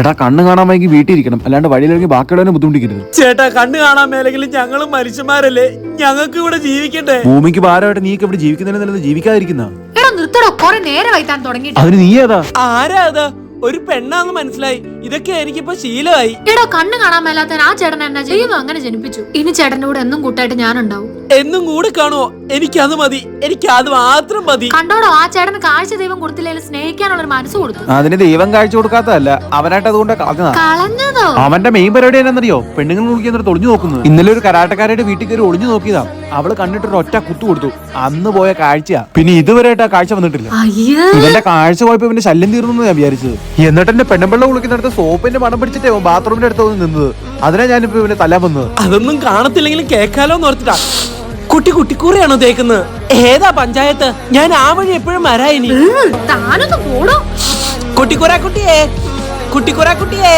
എടാ കണ്ണ് കാണാൻ വൈകി വീട്ടിൽ ഇരിക്കണം. അല്ലാണ്ട് വഴിയിലിറങ്ങി ബാക്കിയുള്ളവനെ ബുദ്ധിമുട്ടിക്കരുത്. ചേട്ടാ കണ്ണ് കാണാൻ മേലെങ്കിലും ഞങ്ങളും മനുഷ്യന്മാരല്ലേ ഞങ്ങൾക്ക് ഇവിടെ ജീവിക്കട്ടെ. ഭൂമിക്ക് ഭാരമായിട്ട് നീക്ക് ഇവിടെ ജീവിക്കുന്നതിന് നല്ലത് ജീവിക്കാതിരിക്കുന്ന. എടാ നിർത്തടോ. കൊറേ നേരെ വൈത്താൻ തുടങ്ങിയിട്ട് അതിന് നീ ഏതാ? ആരാ അത്? ഒരു പെണ്ണാന്ന് മനസ്സിലായി. ഇതൊക്കെ എനിക്കിപ്പോ ശീലമായി. എടാ കണ്ണു കാണാൻ മേലാത്ത ആ ചേട്ടൻ എന്നാ ചെയ്യുന്നു അങ്ങനെ ജനിപ്പിച്ചു. ഇനി ചേട്ടന്റെ കൂടെ എന്നും കൂട്ടായിട്ട് ഞാനുണ്ടാവും. എന്നും കൂടെ കാണുമോ എനിക്കത് മതി. എനിക്ക് അത് മാത്രം മതി. കണ്ടോടോ ആ ചേട്ടന് കാഴ്ച ദൈവം കൊടുത്തില്ലെങ്കിൽ സ്നേഹിക്കാനുള്ള ഒരു മനസ്സ് കൊടുത്തു. അതിന് ദൈവം കാഴ്ച കൊടുക്കാത്തതല്ല. അവനായിട്ട് അതുകൊണ്ട് കളഞ്ഞതാ. കളഞ്ഞതോ? അവന്റെ മെയിൻ പരിപാടി എന്നറിയോ പെണ്ണുങ്ങൾ വിളിക്കുന്ന തൊളിഞ്ഞു നോക്കുന്നത്. ഇന്നലെ ഒരു കരാട്ടക്കാരുടെ വീട്ടിൽ കയറി ഒളിഞ്ഞു നോക്കിയതാ. അവൾ കണ്ടിട്ട് ഒറ്റ കുത്തു കൊടുത്തു. അന്ന് പോയ കാഴ്ചയാ. പിന്നെ ഇതുവരെയായിട്ട് ആ കാഴ്ച വന്നിട്ടില്ല. അയ്യോ. ഇവന്റെ കാഴ്ച പോയപ്പോ ഇവന്റെ ശല്യം തീർന്നു ഞാൻ വിചാരിച്ചത്. എന്നിട്ട് എന്റെ പെണ്ണമ്പള്ള കുളിക്കുന്നിടത്ത് സോപ്പിന്റെ മണം പിടിച്ചിട്ടേ ബാത്റൂമിന്റെ അടുത്ത് വന്ന് നിന്നത്. അതിനാ ഞാനിപ്പോ ഇവനെ തല്ലാൻ വന്നത്. അതൊന്നും കാണത്തില്ലെങ്കിലും കേക്കാലോ ഓർത്തിട്ടാ. കുട്ടി കുട്ടിക്കൂറിയാണോ തേക്കുന്നത് ഏതാ പഞ്ചായത്ത്? ഞാൻ ആ വഴി എപ്പോഴും വരാ ഇനി. താനൊന്ന് പോടോ കുട്ടിക്കുറ കുട്ടിയേ. കുട്ടിക്കൂറ കുട്ടിയേ.